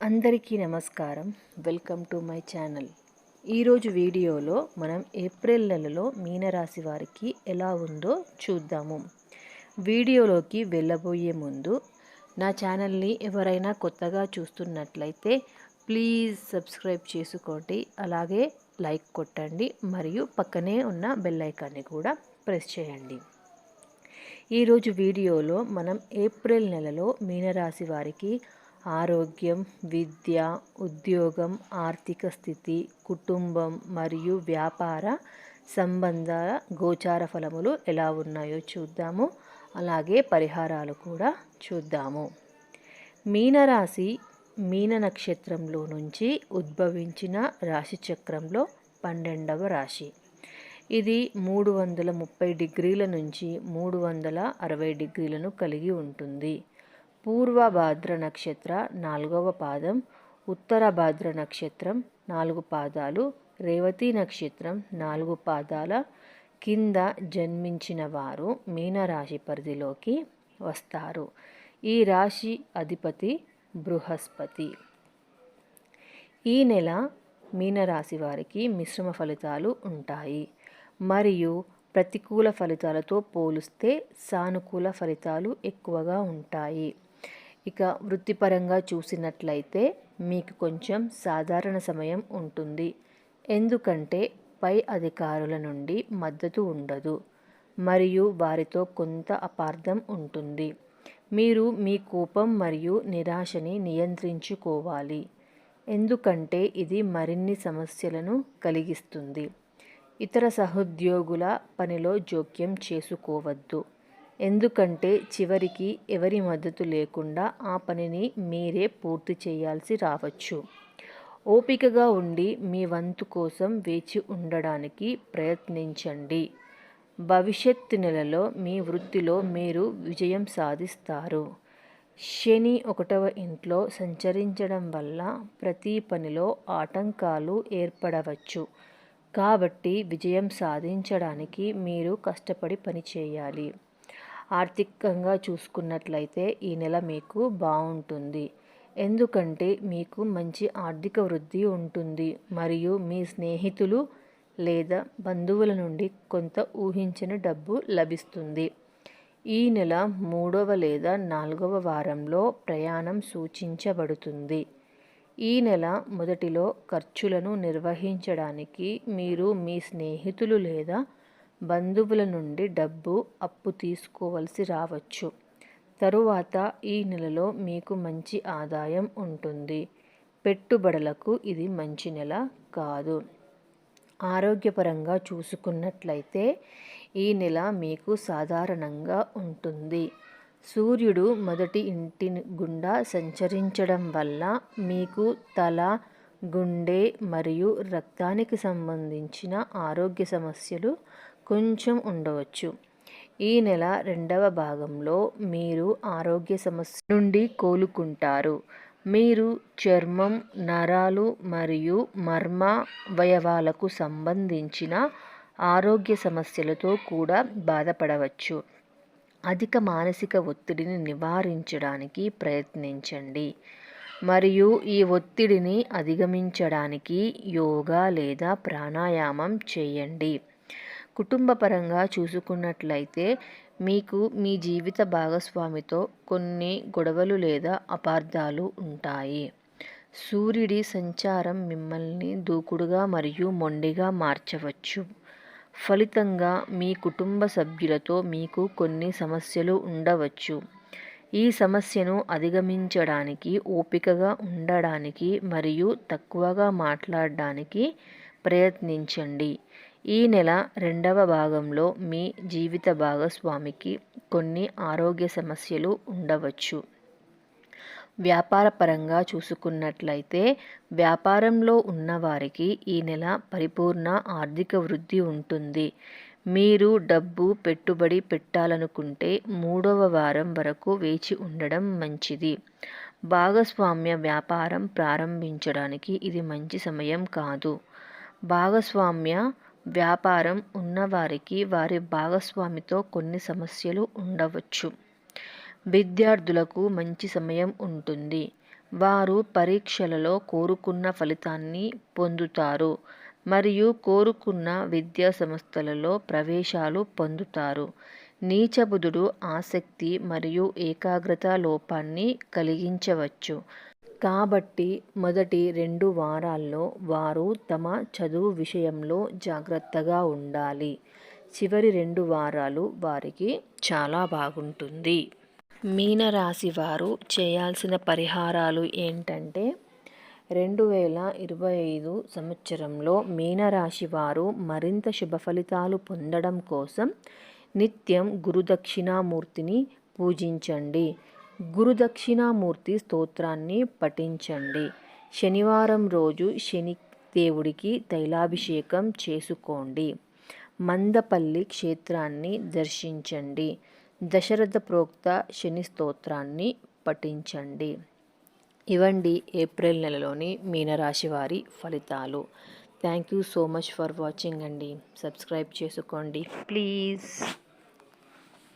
అందరికీ నమస్కారం. Welcome to my channel. ఈరోజు వీడియోలో మనం ఏప్రిల్ నెలలో మీనరాశి వారికి ఎలా ఉందో చూద్దాము. వీడియోలోకి వెళ్ళబోయే ముందు నా ఛానల్ని ఎవరైనా కొత్తగా చూస్తున్నట్లయితే ప్లీజ్ సబ్స్క్రైబ్ చేసుకోండి. అలాగే లైక్ కొట్టండి. మరియు పక్కనే ఉన్న బెల్ ఐకాన్ని కూడా ప్రెస్ చేయండి. ఈరోజు వీడియోలో మనం ఏప్రిల్ నెలలో మీనరాశి వారికి ఆరోగ్యం విద్య ఉద్యోగం ఆర్థిక స్థితి కుటుంబం మరియు వ్యాపార సంబంధ గోచార ఫలములు ఎలా ఉన్నాయో చూద్దాము. అలాగే పరిహారాలు కూడా చూద్దాము. మీనరాశి మీన నక్షత్రంలో నుంచి ఉద్భవించిన రాశి చక్రంలో పన్నెండవ రాశి. ఇది మూడు వందల ముప్పై డిగ్రీల నుంచి మూడు వందల అరవై డిగ్రీలను కలిగి ఉంటుంది. పూర్వ భాద్ర నక్షత్ర నాలుగవ పాదం ఉత్తర భాద్ర నక్షత్రం నాలుగు పాదాలు రేవతి నక్షత్రం నాలుగు పాదాల కింద జన్మించిన వారు మీనరాశి పరిధిలోకి వస్తారు. ఈ రాశి అధిపతి బృహస్పతి. ఈ నెల మీనరాశి వారికి మిశ్రమ ఫలితాలు ఉంటాయి. మరియు ప్రతికూల ఫలితాలతో పోలిస్తే సానుకూల ఫలితాలు ఎక్కువగా ఉంటాయి. ఇక వృత్తిపరంగా చూసినట్లయితే మీకు కొంచెం సాధారణ సమయం ఉంటుంది. ఎందుకంటే పై అధికారుల నుండి మద్దతు ఉండదు. మరియు వారితో కొంత అపార్థం ఉంటుంది. మీరు మీ కోపం మరియు నిరాశని నియంత్రించుకోవాలి. ఎందుకంటే ఇది మరిన్ని సమస్యలను కలిగిస్తుంది. ఇతర సహోద్యోగుల పనిలో జోక్యం చేసుకోవద్దు. ఎందుకంటే చివరికి ఎవరి మద్దతు లేకుండా ఆ పనిని మీరే పూర్తి చేయాల్సి రావచ్చు. ఓపికగా ఉండి మీ వంతు కోసం వేచి ఉండడానికి ప్రయత్నించండి. భవిష్యత్తు నెలలో మీ వృత్తిలో మీరు విజయం సాధిస్తారు. శని ఒకటవ ఇంట్లో సంచరించడం వల్ల ప్రతి పనిలో ఆటంకాలు ఏర్పడవచ్చు. కాబట్టి విజయం సాధించడానికి మీరు కష్టపడి పనిచేయాలి. ఆర్థికంగా చూసుకున్నట్లయితే ఈ నెల మీకు బాగుంటుంది. ఎందుకంటే మీకు మంచి ఆర్థిక వృద్ధి ఉంటుంది. మరియు మీ స్నేహితులు లేదా బంధువుల నుండి కొంత ఊహించిన డబ్బు లభిస్తుంది. ఈ నెల మూడవ లేదా నాలుగవ వారంలో ప్రయాణం సూచించబడుతుంది. ఈ నెల మొదటిలో ఖర్చులను నిర్వహించడానికి మీరు మీ స్నేహితులు లేదా బంధువుల నుండి డబ్బు అప్పు తీసుకోవలసి రావచ్చు. తరువాత ఈ నెలలో మీకు మంచి ఆదాయం ఉంటుంది. పెట్టుబడులకు ఇది మంచి నెల కాదు. ఆరోగ్యపరంగా చూసుకున్నట్లయితే ఈ నెల మీకు సాధారణంగా ఉంటుంది. సూర్యుడు మొదటి ఇంటి గుండా సంచరించడం వల్ల మీకు తల గుండె మరియు రక్తానికి సంబంధించిన ఆరోగ్య సమస్యలు కొంచెం ఉండవచ్చు. ఈ నెల రెండవ భాగంలో మీరు ఆరోగ్య సమస్య నుండి కోలుకుంటారు. మీరు చర్మం నరాలు మరియు మర్మ వయవాలకు సంబంధించిన ఆరోగ్య సమస్యలతో కూడా బాధపడవచ్చు. అధిక మానసిక ఒత్తిడిని నివారించడానికి ప్రయత్నించండి. మరియు ఈ ఒత్తిడిని అధిగమించడానికి యోగా లేదా ప్రాణాయామం చేయండి. కుటుంబపరంగా చూసుకున్నట్లయితే మీకు మీ జీవిత భాగస్వామితో కొన్ని గొడవలు లేదా అపార్థాలు ఉంటాయి. సూర్యుడి సంచారం మిమ్మల్ని దూకుడుగా మరియు మొండిగా మార్చవచ్చు. ఫలితంగా మీ కుటుంబ సభ్యులతో మీకు కొన్ని సమస్యలు ఉండవచ్చు. ఈ సమస్యను అధిగమించడానికి ఓపికగా ఉండడానికి మరియు తక్కువగా మాట్లాడడానికి ప్రయత్నించండి. ఈ నెల రెండవ భాగంలో మీ జీవిత భాగస్వామికి కొన్ని ఆరోగ్య సమస్యలు ఉండవచ్చు. వ్యాపారపరంగా చూసుకున్నట్లయితే వ్యాపారంలో ఉన్నవారికి ఈ నెల పరిపూర్ణ ఆర్థిక వృద్ధి ఉంటుంది. మీరు డబ్బు పెట్టుబడి పెట్టాలనుకుంటే మూడవ వారం వరకు వేచి ఉండడం మంచిది. భాగస్వామ్య వ్యాపారం ప్రారంభించడానికి ఇది మంచి సమయం కాదు. భాగస్వామ్య వ్యాపారం ఉన్నవారికి వారి భాగస్వామితో కొన్ని సమస్యలు ఉండవచ్చు. విద్యార్థులకు మంచి సమయం ఉంటుంది. వారు పరీక్షలలో కోరుకున్న ఫలితాన్ని పొందుతారు మరియు కోరుకున్న విద్యా సంస్థలలో ప్రవేశాలు పొందుతారు. నీచబుధుడు ఆసక్తి మరియు ఏకాగ్రత లోపాన్ని కలిగించవచ్చు. కాబట్టి మొదటి రెండు వారాల్లో వారు తమ చదువు విషయంలో జాగ్రత్తగా ఉండాలి. చివరి రెండు వారాలు వారికి చాలా బాగుంటుంది. మీనరాశి వారు చేయాల్సిన పరిహారాలు ఏంటంటే రెండు వేల ఇరవై ఐదు సంవత్సరంలో మీనరాశి వారు మరింత శుభ ఫలితాలు పొందడం కోసం నిత్యం గురుదక్షిణామూర్తిని పూజించండి. గురుదక్షిణామూర్తి స్తోత్రాన్ని పఠించండి. శనివారం రోజు శని దేవుడికి తైలాభిషేకం చేసుకోండి. మందపల్లి క్షేత్రాన్ని దర్శించండి. దశరథ ప్రోక్త శని స్తోత్రాన్ని పఠించండి. ఇవండి ఏప్రిల్ నెలలోని మీనరాశి వారి ఫలితాలు. Thank you so much for watching అండి. సబ్స్క్రైబ్ చేసుకోండి. ప్లీజ్.